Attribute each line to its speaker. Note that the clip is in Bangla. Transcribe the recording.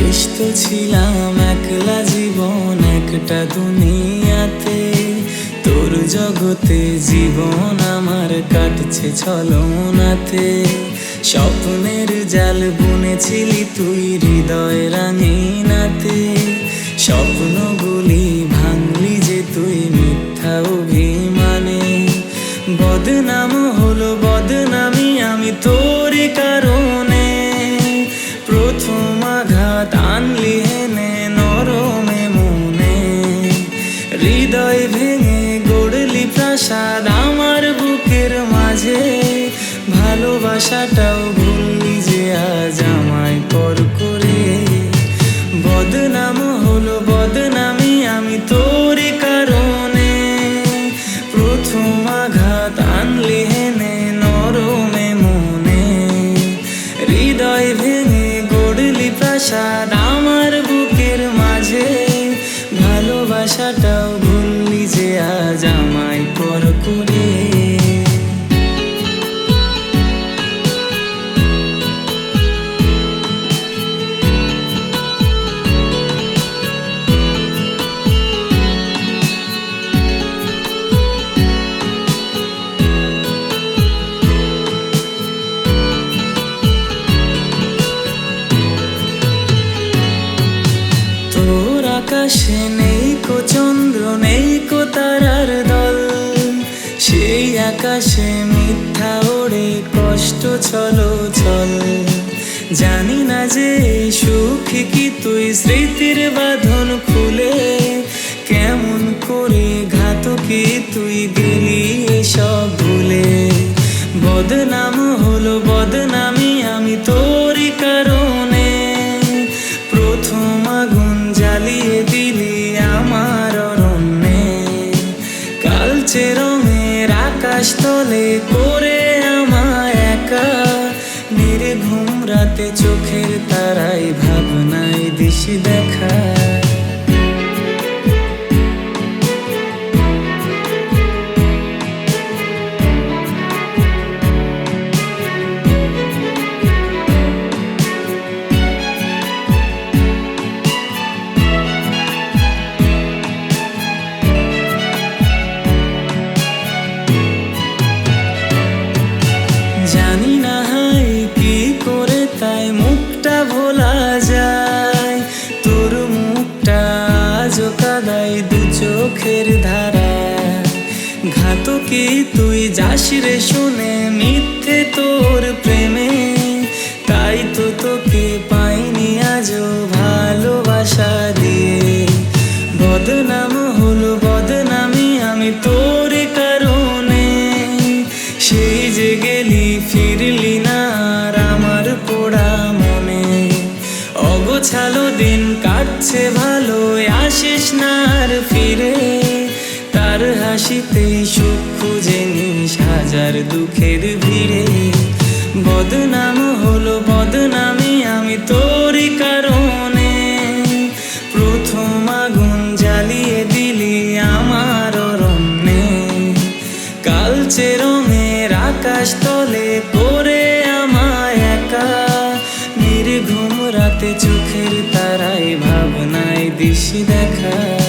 Speaker 1: তো ছিলাম একলা জীবন, একটা দুনিয়াতে। তোর জগতে জীবন আমার কাটছে ছলনাতে। স্বপ্নের জাল বুনেছিলি তুই হৃদয় রাঙিনাতে। স্বপ্নগুলি ভাঙলি যে তুই মিথ্যা অভিমানে। বদনাম হলো বদনামি, আমি তোরই ভালোবাসাটাও ভুললি যে আজ আমায় পর করে। বদনাম হলো বদনামি আমি তোর কারণে। প্রথম আঘাত আনলি হেনে নরমে মনে। হৃদয় ভেঙে গড়লি প্রাসাদ আমার বুকের মাঝে। ভালোবাসাটাও আকাশে নেই কো চন্দ্র, নেই কো তারার দল। সেই আকাশে মিথ্যা ওড়ে, কষ্ট চলো চল। জানি না যে সুখে কি তুই স্মৃতির বাঁধন খুলে। কেমন করে ঘাতকে তুই দিলি সব ভুলে। বদনাম হলো বদনামি, আমি তোরই আকাশ তলে করে আমায় একা। নির্ঘুম রাতে চোখের তারাই ভাবনায় দিশি দেখা। ঘাতকি তুই যাস রে শুনে মিথ্যে তোর প্রেমে? তাই তো তোকে পাইনি আজও ভালোবাসা দিয়ে। বদনাম হলো বদনামি আমি তোর কারণে। সেই যে গেলি, ফিরলি না আর আমার পোড়া মনে। অগোছালো দিন কাটছে ভালো আসিস না আর ফিরে। তার হাসিতে সুখ খুঁজে নিস হাজার দুঃখের ভিড়ে। বদনাম হলো বদনামে আমি তোরই কারণে। প্রথম আগুন জ্বালিয়ে দিলি আমার অরণ্যে। কালচে রঙের আকাশ তলে করে আমায় একা। নির্ঘুম রাতে চোখের তারাই ভাবনায় দিশি দেখা।